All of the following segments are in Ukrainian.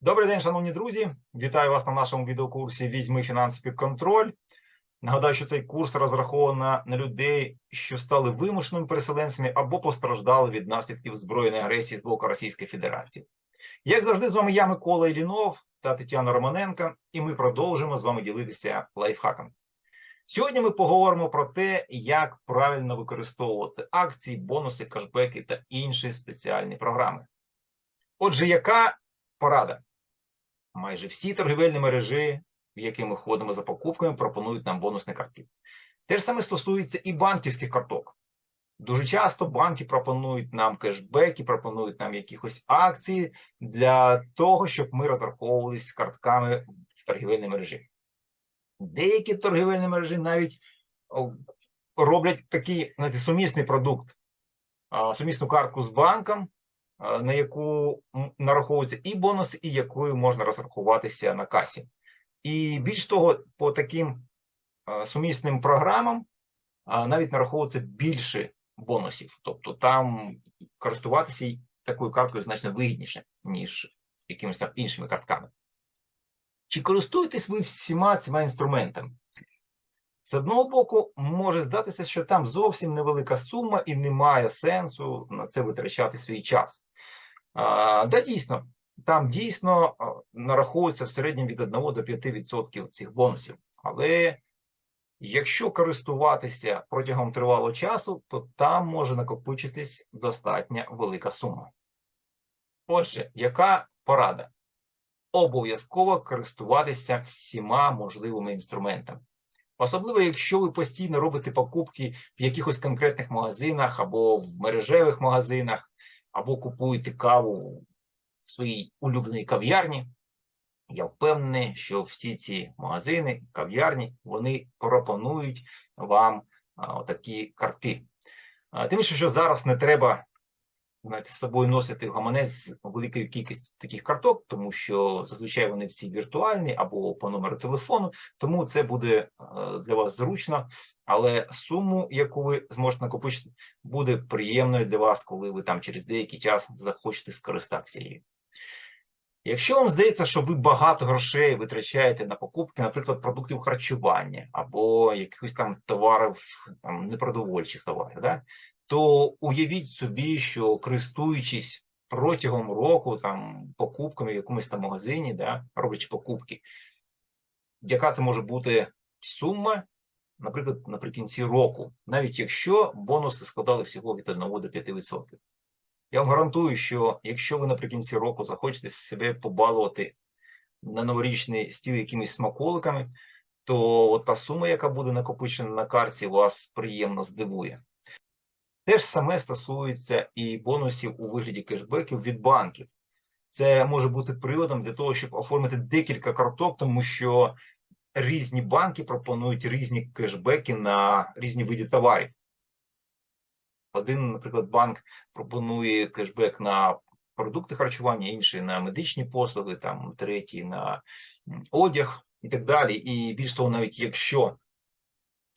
Добрий день, шановні друзі. Вітаю вас на нашому відеокурсі Візьми фінанси під контроль. Нагадаю, що цей курс розрахований на людей, що стали вимушеними переселенцями або постраждали від наслідків збройної агресії з боку Російської Федерації. Як завжди, з вами я, Микола Ілінов та Тетяна Романенко, і ми продовжимо з вами ділитися лайфхаками. Сьогодні ми поговоримо про те, як правильно використовувати акції, бонуси, кешбеки та інші спеціальні програми. Отже, яка порада? Майже всі торгівельні мережі, в які ми ходимо за покупками, пропонують нам бонусні картки. Те ж саме стосується і банківських карток. Дуже часто банки пропонують нам кешбеки, пропонують нам якихось акції для того, щоб ми розраховувалися картками в торгівельній мережі. Деякі торгівельні мережі навіть роблять такий знаєте, сумісний продукт, сумісну картку з банком, на яку м, нараховуються і бонуси, і якою можна розрахуватися на касі. І більш того, по таким сумісним програмам навіть нараховується більше бонусів. Тобто там користуватися такою карткою значно вигідніше, ніж якимись там іншими картками. Чи користуєтесь ви всіма цими інструментами? З одного боку, може здатися, що там зовсім невелика сума і немає сенсу на це витрачати свій час. Да, дійсно, там дійсно нараховується в середньому від 1 до 5% цих бонусів. Але якщо користуватися протягом тривалого часу, то там може накопичитись достатньо велика сума. Отже, яка порада? Обов'язково користуватися всіма можливими інструментами. Особливо, якщо ви постійно робите покупки в якихось конкретних магазинах або в мережевих магазинах, або купуєте каву в своїй улюбленій кав'ярні, я впевнений, що всі ці магазини, кав'ярні, вони пропонують вам такі картки. Тим більше, що зараз не треба з собою носити гаманець з великою кількістю таких карток, тому що зазвичай вони всі віртуальні або по номеру телефону, тому це буде е, для вас зручно, але суму, яку ви зможете накопичити, буде приємною для вас, коли ви там через деякий час захочете скористатися її. Якщо вам здається, що ви багато грошей витрачаєте на покупки, наприклад, продуктів харчування або якихось там товарів, там непродовольчих товарів, да? То уявіть собі, що користуючись протягом року там покупками в якомусь там магазині, да, роблячи покупки, яка це може бути сума, наприклад, наприкінці року, навіть якщо бонуси складали всього від 1 до 5%. Я вам гарантую, що якщо ви наприкінці року захочете себе побалувати на новорічний стіл якимись смаколиками, то от та сума, яка буде накопичена на карті, вас приємно здивує. Те ж саме стосується і бонусів у вигляді кешбеків від банків. Це може бути приводом для того, щоб оформити декілька карток, тому що різні банки пропонують різні кешбеки на різні види товарів. Один, наприклад, банк пропонує кешбек на продукти харчування, інший на медичні послуги, там третій на одяг і так далі. І більш того, навіть якщо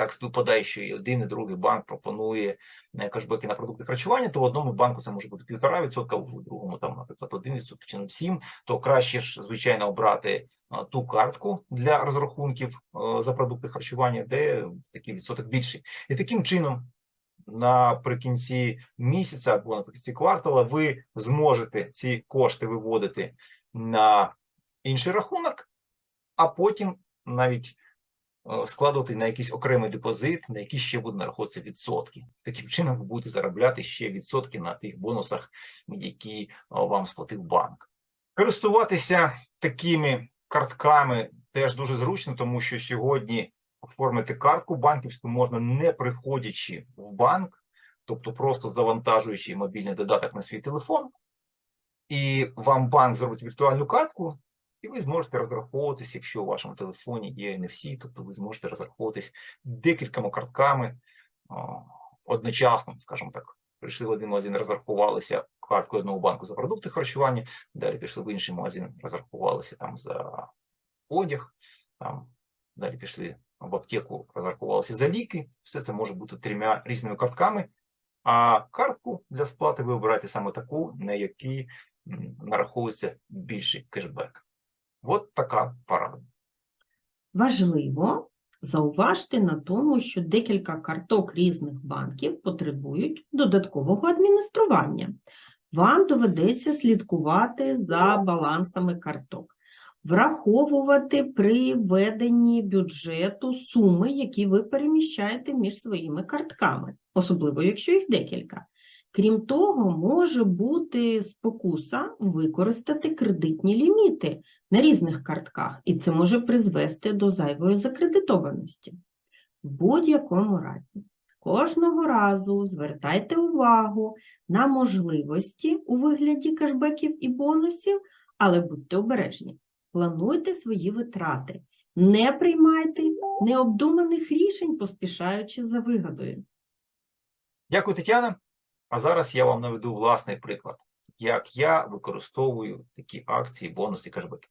так співпадає, що і один, і другий банк пропонує е, кешбеки на продукти харчування, то в одному банку це може бути півтора відсотка, в другому там, наприклад, один відсоток чи сім, то краще ж, звичайно, обрати ту картку для розрахунків е, за продукти харчування, де такий відсоток більший. І таким чином наприкінці місяця або наприкінці квартала ви зможете ці кошти виводити на інший рахунок, а потім навіть е, складувати на якийсь окремий депозит, на який ще буде нараховуватися відсотки. Таким чином ви будете заробляти ще відсотки на тих бонусах, які е, вам сплатив банк. Користуватися такими картками теж дуже зручно, тому що сьогодні оформити картку банківську можна не приходячи в банк, тобто просто завантажуючи мобільний додаток на свій телефон, і вам банк зробить віртуальну картку, і ви зможете розраховуватись, якщо у вашому телефоні є NFC, тобто ви зможете розраховуватись декількома картками одночасно, скажімо так. Прийшли в один магазин, розрахувалися карткою одного банку за продукти харчування, далі пішли в інший магазин, розрахувалися там за одяг, там далі пішли в аптеку, розрахувалися за ліки. Все це може бути трьома різними картками. А картку для сплати ви обираєте саме таку, на якій нараховується більший кешбек. От така порада. Важливо зауважте на тому, що декілька карток різних банків потребують додаткового адміністрування. Вам доведеться слідкувати за балансами карток, враховувати при веденні бюджету суми, які ви переміщаєте між своїми картками, особливо якщо їх декілька. Крім того, може бути спокуса використати кредитні ліміти на різних картках, і це може призвести до зайвої закредитованості. В будь-якому разі, кожного разу звертайте увагу на можливості у вигляді кешбеків і бонусів, але будьте обережні. Плануйте свої витрати, не приймайте необдуманих рішень, поспішаючи за вигодою. Дякую, Тетяна. А зараз я вам наведу власний приклад, як я використовую такі акції, бонуси, кешбеки.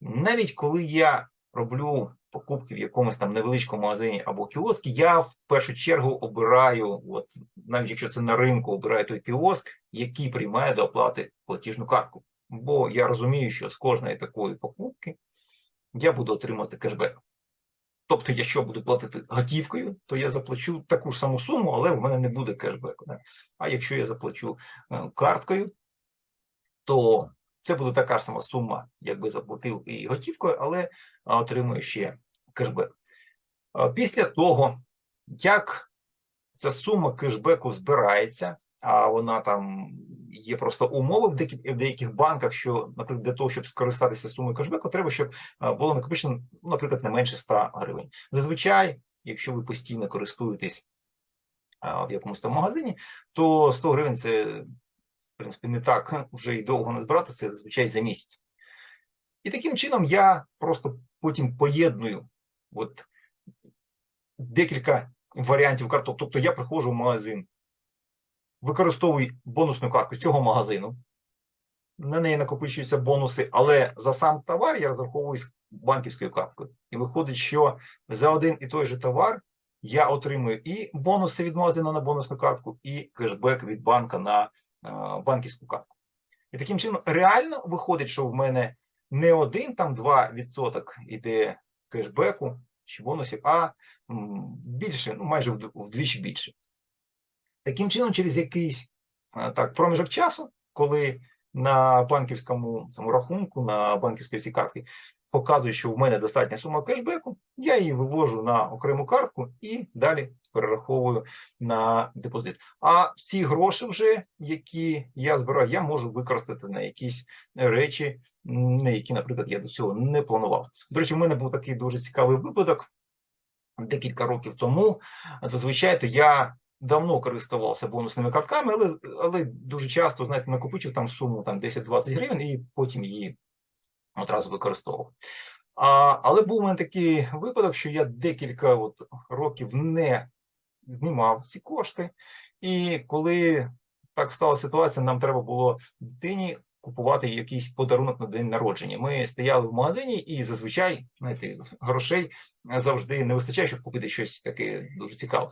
Навіть коли я роблю покупки в якомусь там невеличкому магазині або кіоскі, я в першу чергу обираю, от навіть якщо це на ринку, обираю той кіоск, який приймає до оплати платіжну картку. Бо я розумію, що з кожної такої покупки я буду отримати кешбек. Тобто, якщо буду платити готівкою, то я заплачу таку ж саму суму, але в мене не буде кешбеку. Да? А якщо я заплачу е, карткою, то це буде така ж сама сума, якби заплатив і готівкою, але отримую ще кешбек. Після того, як ця сума кешбеку збирається, а вона там є просто умови в деяких, в деяких банках, що, наприклад, для того, щоб скористатися сумою кешбеку, треба, щоб було накопичено, ну, наприклад, не менше 100 гривень. Зазвичай, якщо ви постійно користуєтесь в якомусь там магазині, то 100 гривень це, в принципі, не так вже і довго не збирати, це зазвичай за місяць. І таким чином я просто потім поєдную от декілька варіантів карток. Тобто я приходжу в магазин, використовую бонусну картку цього магазину. На неї накопичуються бонуси, але за сам товар я розраховуюсь банківською карткою. І виходить, що за один і той же товар я отримую і бонуси від магазину на бонусну картку, і кешбек від банка на е, банківську картку. І таким чином реально виходить, що в мене не один там 2% іде кешбеку чи бонусів, а більше, ну майже вдвічі більше. Таким чином, через якийсь е, так, проміжок часу, коли на банківському цьому рахунку, на банківській всій картці показує, що в мене достатня сума кешбеку, я її вивожу на окрему картку і далі перераховую на депозит. А ці гроші, вже, які я збираю, я можу використати на якісь речі, на які, наприклад, я до цього не планував. До речі, в мене був такий дуже цікавий випадок декілька років тому. Зазвичай то я давно користувався бонусними картками, але, але дуже часто, знаєте, накопичив там суму там 10-20 гривень і потім її одразу використовував. А, але був у мене такий випадок, що я декілька от років не знімав ці кошти, і коли так стала ситуація, нам треба було дитині купувати якийсь подарунок на день народження. Ми стояли в магазині, і зазвичай знаєте, грошей завжди не вистачає, щоб купити щось таке дуже цікаве.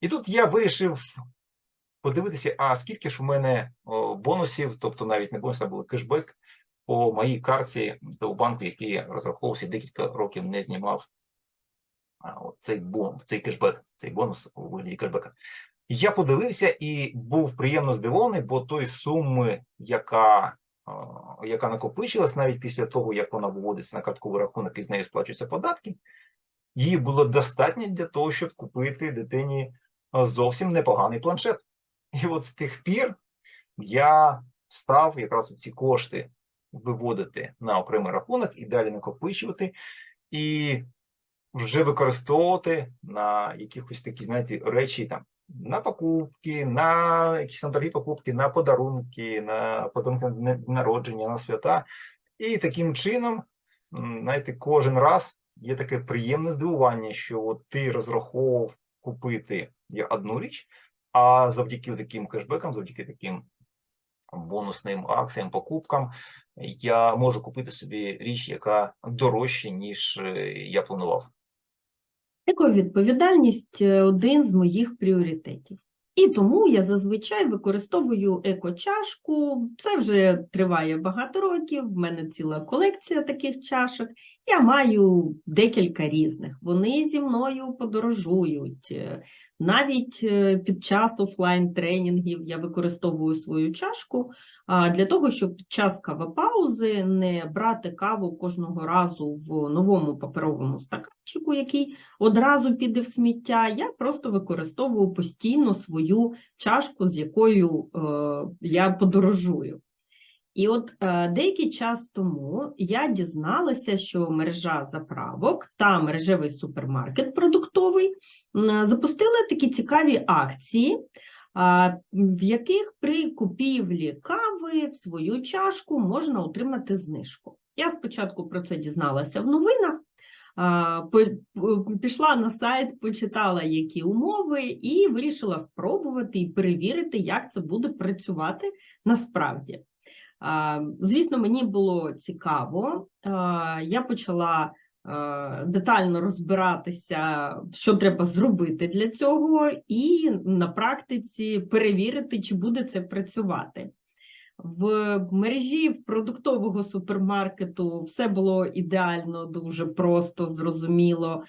І тут я вирішив подивитися, а скільки ж в мене бонусів, тобто навіть не бонусів, а були кешбек по моїй картці до банку, який я розраховувався декілька років не знімав цей бон, цей кешбек, цей бонус у вигляді кешбека. Я подивився і був приємно здивований, бо той суми, яка, яка накопичилась навіть після того, як вона виводиться на картковий рахунок і з нею сплачуються податки, її було достатньо для того, щоб купити дитині зовсім непоганий планшет. І от з тих пір я став якраз ці кошти виводити на окремий рахунок і далі накопичувати, і вже використовувати на якихось такі, знаєте, речі там. На покупки, на якісь там дорогі покупки, на подарунки, на подарунки на народження, на свята. І таким чином, знаєте, кожен раз є таке приємне здивування, що от ти розраховував купити є одну річ, а завдяки таким кешбекам, завдяки таким бонусним акціям, покупкам, я можу купити собі річ, яка дорожча, ніж е, я планував. Ековідповідальність – один з моїх пріоритетів. І тому я зазвичай використовую екочашку. Це вже триває багато років. В мене ціла колекція таких чашок. Я маю декілька різних. Вони зі мною подорожують. Е, Навіть е, під час офлайн-тренінгів я використовую свою чашку для того, щоб під час кавопаузи не брати каву кожного разу в новому паперовому стаканчику, який одразу піде в сміття. Я просто використовую постійно свою чашку, з якою е, я подорожую. І от е, деякий час тому я дізналася, що мережа заправок та мережевий супермаркет продуктовий запустили такі цікаві акції, в яких при купівлі кави в свою чашку можна отримати знижку. Я спочатку про це дізналася в новинах, пішла на сайт, почитала, які умови, і вирішила спробувати і перевірити, як це буде працювати насправді. Звісно, мені було цікаво. Я почала детально розбиратися, що треба зробити для цього, і на практиці перевірити, чи буде це працювати. В мережі продуктового супермаркету все було ідеально, дуже просто, зрозуміло.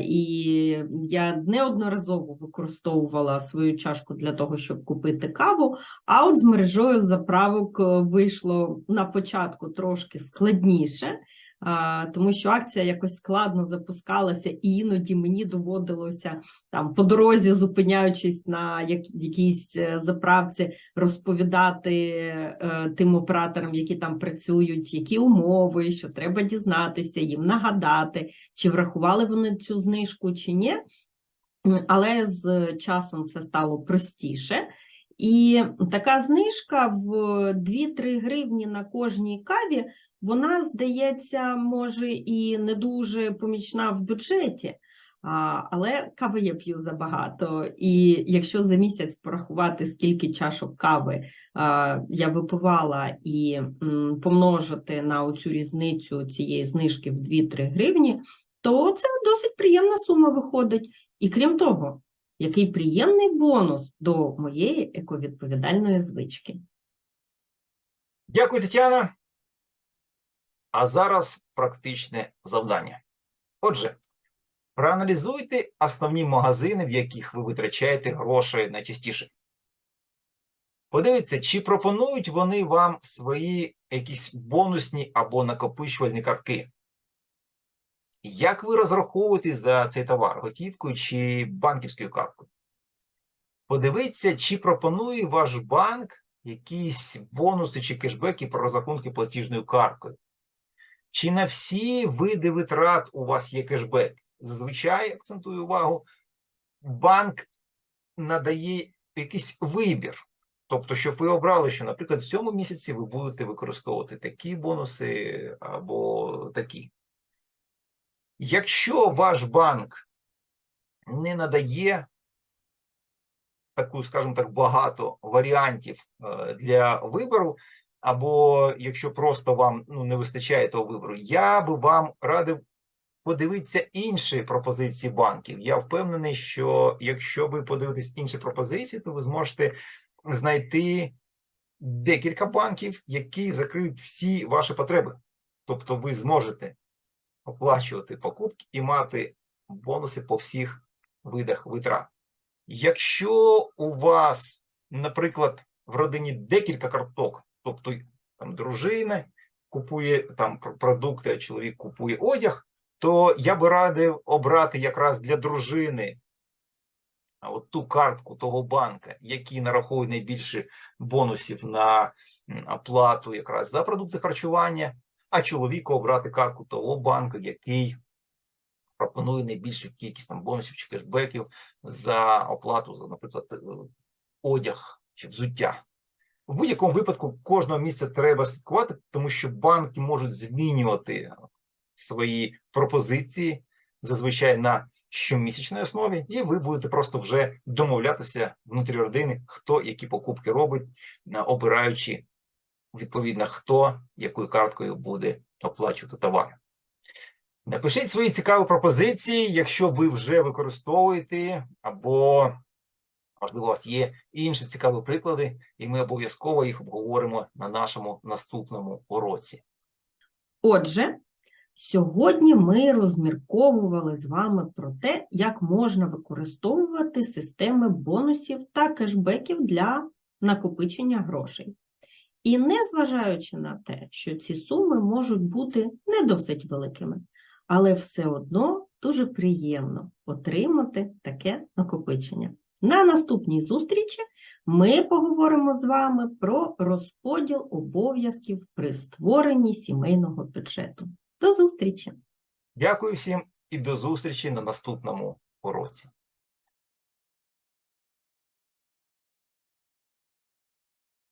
І я неодноразово використовувала свою чашку для того, щоб купити каву. А от з мережою заправок е, вийшло на початку трошки складніше, тому що акція якось складно запускалася, і іноді мені доводилося там по дорозі, зупиняючись на як, якійсь е, заправці, розповідати е, тим операторам, які там працюють, які умови, що треба дізнатися, їм нагадати, чи врахували вони цю знижку, чи ні. Але з часом це стало простіше. І така знижка в 2-3 гривні на кожній каві, вона, здається, може і не дуже помічна в бюджеті, але кави я п'ю забагато. І якщо за місяць порахувати, скільки чашок кави я випивала, і помножити на оцю різницю цієї знижки в 2-3 гривні, то це досить приємна сума виходить. І крім того, який приємний бонус до моєї ековідповідальної звички. Дякую, Тетяна. А зараз практичне завдання. Отже, проаналізуйте основні магазини, в яких ви витрачаєте гроші найчастіше. Подивіться, чи пропонують вони вам свої якісь бонусні або накопичувальні картки. Як ви розраховуєте за цей товар готівкою чи банківською карткою? Подивіться, чи пропонує ваш банк якісь бонуси чи кешбеки про розрахунки платіжною карткою. Чи на всі види витрат у вас є кешбек? Зазвичай, акцентую увагу, банк надає якийсь вибір. Тобто, щоб ви обрали, що, наприклад, в цьому місяці ви будете використовувати такі бонуси або такі. Якщо ваш банк не надає таку, скажімо так, багато варіантів е, для вибору, або якщо просто вам ну, не вистачає того вибору, я би вам радив подивитися інші пропозиції банків. Я впевнений, що якщо ви подивитесь інші пропозиції, то ви зможете знайти декілька банків, які закриють всі ваші потреби. Тобто ви зможете оплачувати покупки і мати бонуси по всіх видах витрат. Якщо у вас, наприклад, в родині декілька карток, тобто там дружина купує там продукти, а чоловік купує одяг, то я би радив обрати якраз для дружини от ту картку того банка, який нараховує найбільше бонусів на оплату якраз за продукти харчування, а чоловіку обрати картку того банку, який пропонує найбільшу кількість там бонусів чи кешбеків за оплату за, наприклад, е, одяг чи взуття. В будь-якому випадку кожного місяця треба слідкувати, тому що банки можуть змінювати свої пропозиції зазвичай на щомісячній основі, і ви будете просто вже домовлятися внутрі родини, хто які покупки робить, обираючи відповідно, хто якою карткою буде оплачувати товар. Напишіть свої цікаві пропозиції, якщо ви вже використовуєте або Можливо, у вас є інші цікаві приклади, і ми обов'язково їх обговоримо на нашому наступному уроці. Отже, сьогодні ми розмірковували з вами про те, як можна використовувати системи бонусів та кешбеків для накопичення грошей. І незважаючи на те, що ці суми можуть бути не досить великими, але все одно дуже приємно отримати таке накопичення. На наступній зустрічі ми поговоримо з вами про розподіл обов'язків при створенні сімейного бюджету. До зустрічі! Дякую всім і до зустрічі на наступному уроці.